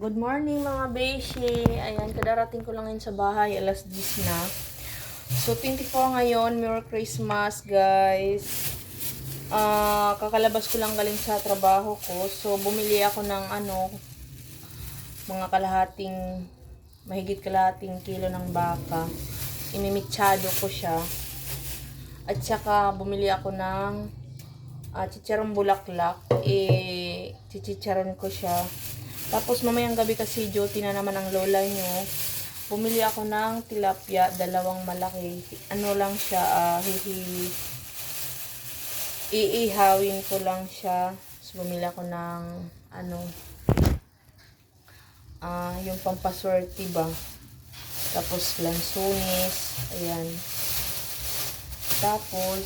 Good morning mga beshi. Ayan, kadarating ko lang ngayon sa bahay. Alas 10 na. So, 24 ngayon. Merry Christmas, guys. Ah, kakalabas ko lang galing sa trabaho ko. So, bumili ako ng ano, mga kalahating, mahigit kalahating kilo ng baka. Imimitsado ko siya. At saka, bumili ako ng uh, chicharong bulaklak. Eh, chichicharon ko siya. Tapos mamayang gabi kasi duty na naman ang lola nyo. Bumili ako ng tilapia, dalawang malaki. Ano lang siya, ah, hihi... Iihawin ko lang siya. So, bumili ako ng, ano, ah, yung pampaswerte ba. Tapos, lansunis. Ayan. Tapos,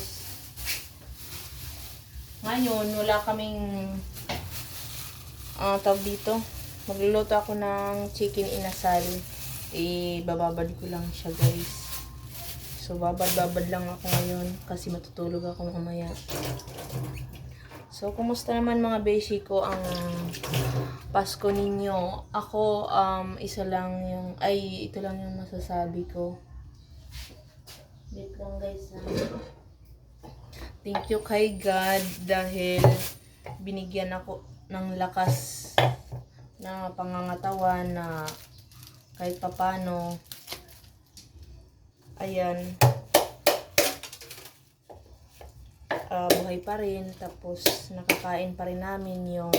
ngayon, wala kaming ah tawag dito. Magluluto ako ng chicken inasal. Eh, bababad ko lang siya, guys. So, babad-babad lang ako ngayon kasi matutulog ako mamaya. So, kumusta naman mga beshi ko ang Pasko ninyo? Ako, um, isa lang yung, ay, ito lang yung masasabi ko. Wait lang guys, ha? Thank you kay God dahil binigyan ako ng lakas na pangangatawan na kahit papano ayan ah, buhay pa rin. Tapos nakakain pa rin namin yung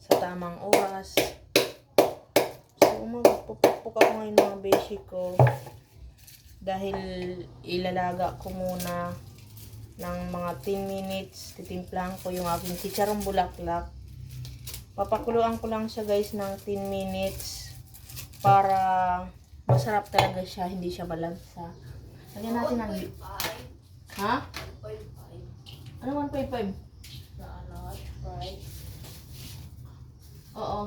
sa tamang oras. So magpupukpuk ako ngayon mga beshi ko. Dahil ilalaga ko muna ng mga 10 minutes. Titimplahan ko yung aking chicharong bulaklak papakuluan ko lang siya guys ng 10 minutes para masarap talaga siya hindi siya balagsa lagyan natin ng ha? ano 1.5? oo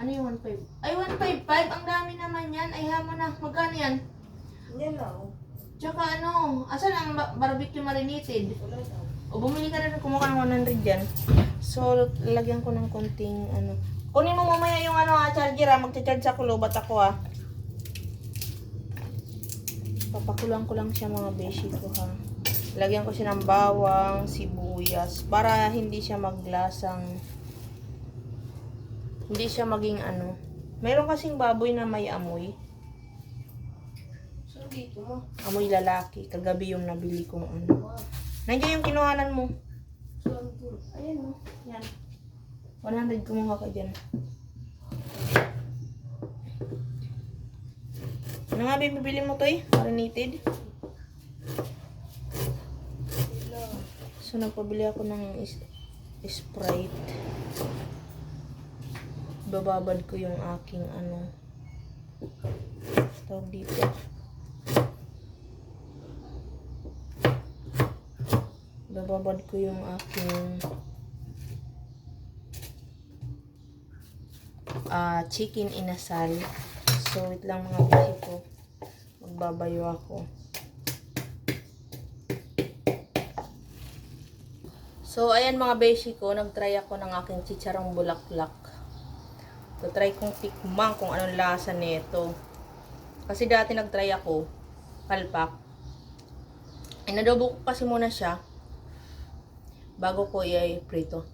ano yung 1.5? ay 1.5 ang dami naman yan ay hamo na magkano yan? Lang. Tsaka ano, asan ang ba- barbecue marinated? Wala lang. O bumili ka na rin, kumuha ng 100 dyan. So, lagyan ko ng konting ano. Kunin mo mamaya yung ano ha, charger ha. Magcha-charge sa kulobat ako ha. Papakulang ko lang siya mga beshi ko ha. Lagyan ko siya ng bawang, sibuyas. Para hindi siya maglasang... Hindi siya maging ano. Meron kasing baboy na may amoy. So, dito mo. Amoy lalaki. Kagabi yung nabili kong ano. Nandiyan yung kinuhanan mo. Ayan o. Yan. 100 kumuha ka dyan. Ano nga bibili mo to eh? Marinated? So, nagpabili ako ng is- Sprite. Bababad ko yung aking ano. Tawag dito. Bababad ko yung aking ah chicken inasal. So, wait lang mga bisi ko. Magbabayo ako. So, ayan mga beshi ko, nag-try ako ng aking chicharong bulaklak. So, try kong tikman kung anong lasa nito. Kasi dati nag-try ako, palpak. Inadobo ko kasi muna siya bago ko i-prito.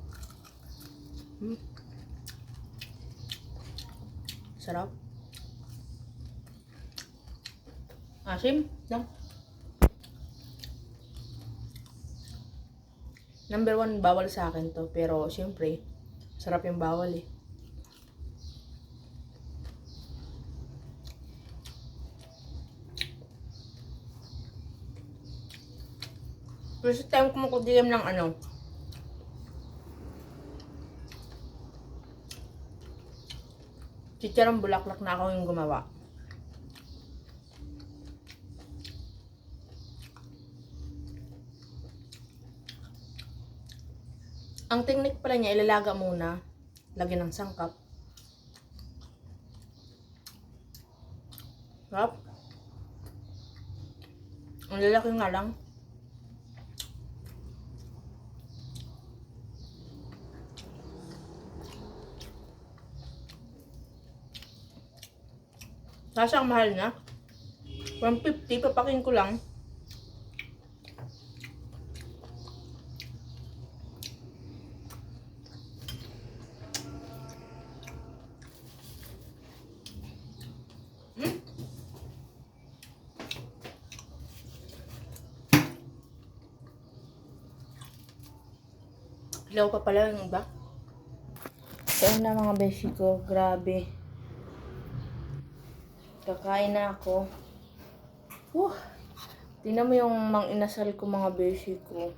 Hmm. Sarap. Asim. Lang. Number one, bawal sa akin to. Pero, syempre, sarap yung bawal eh. First time ko makudilim ng ano. Chicharong bulaklak na ako yung gumawa. Ang technique pala niya, ilalaga muna. Lagyan ng sangkap. Sarap. Ang lalaki nga lang. Kaso ang mahal na. 150, papakin ko lang. Hmm? Ilaw pa pala yung iba. So, na mga beshi ko. Grabe. Kakain na ako. Whew. Tingnan mo yung mang inasal ko mga beshi ko.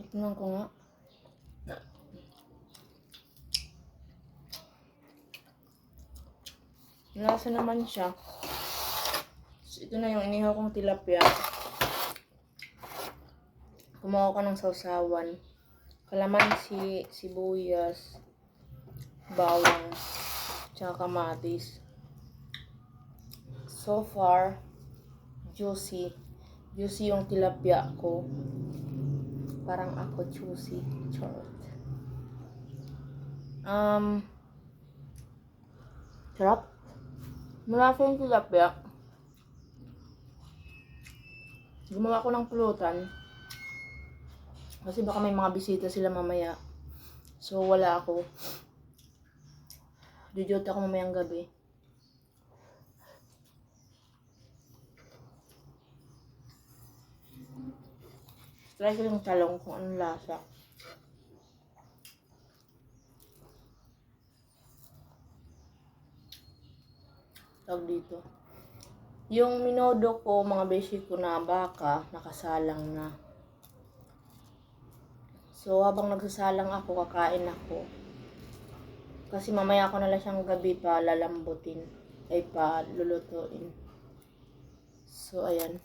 Tignan ko nga. Nasa naman siya. So, ito na yung inihaw kong tilapia. Kumuha ko ng sausawan. Kalamansi, sibuyas, bawang, tsaka kamatis. So far, juicy. Juicy yung tilapia ko. Parang ako juicy. Charot. Um, sarap. Malasa yung tilapia. Gumawa ko ng pulutan. Kasi baka may mga bisita sila mamaya. So, wala ako. Dudute ako mamayang gabi. Try ko yung talong kung anong lasa. Tawag dito. Yung minodo ko, mga beshi ko na baka, nakasalang na. So, habang nagsasalang ako, kakain ako. Kasi mamaya ko na lang siyang gabi pa lalambutin. Ay pa lulutuin. So, ayan.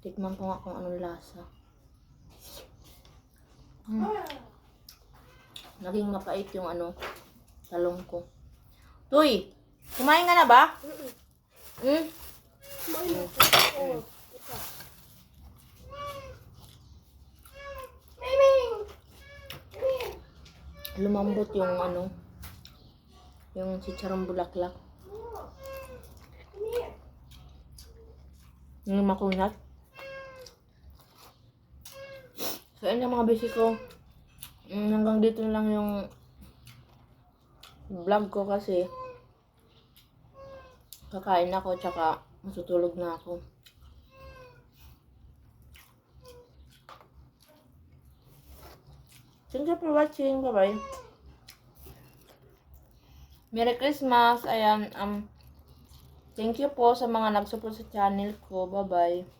Tikman ko nga kung anong lasa. Hmm. Naging mapait yung ano, talong ko. Tuy! Kumain ka na ba? Hmm? Kumain na po. Oo. Ito. Miming! Miming! Lumambot yung ano, yung chicharong bulaklak. Yung makunat. So, ayun yung mga basic. Mm, hanggang dito na lang yung vlog ko kasi kakain ako tsaka matutulog na ako. Thank you for watching. Bye-bye. Merry Christmas. Ayan, um, thank you po sa mga nag-support sa channel ko. Bye-bye.